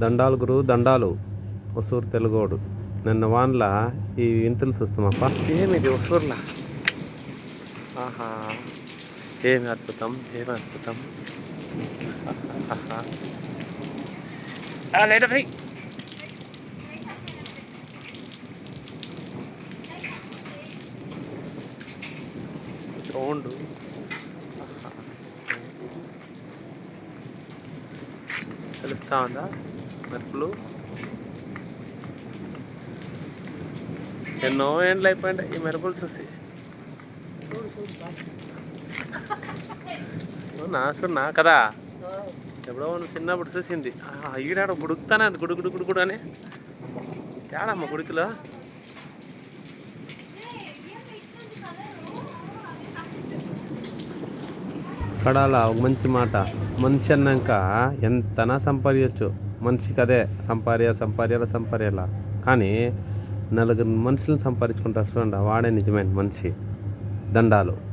దండాలు గురు దండాలు. ఒసూరు తెలుగోడు. నిన్న వాన్ల ఈ వింతలు చూస్తామప్ప. ఏమిది ఒసూర్లా? ఆహా. ఏమి అద్భుతం ఏమి అద్భుతం. సౌండ్. తెలుస్తా ఉందా? మెరుపులు ఎన్నో ఏండ్లు అయిపోయింది ఈ మెరుపులు చూసి. నా నా కదా. ఎప్పుడో మనం చిన్నప్పుడు చూసింది. ఆ, ఈడాడ గుడుకుతానే అది గుడు గుడు గుడు గుడు అని. తేడమ్మ గుడికిలో? కడాల ఒక మంచి మాట. మనిషి అన్నాక ఎంతనా సంపాదించచ్చు? మనిషికి అదే సంపార్య సంపార్యాల సంపార్యాల. కానీ నలుగురు మనుషులను సంపాదించుకుంటారు చూడండి వాడే నిజమైన మనిషి. దండాలు.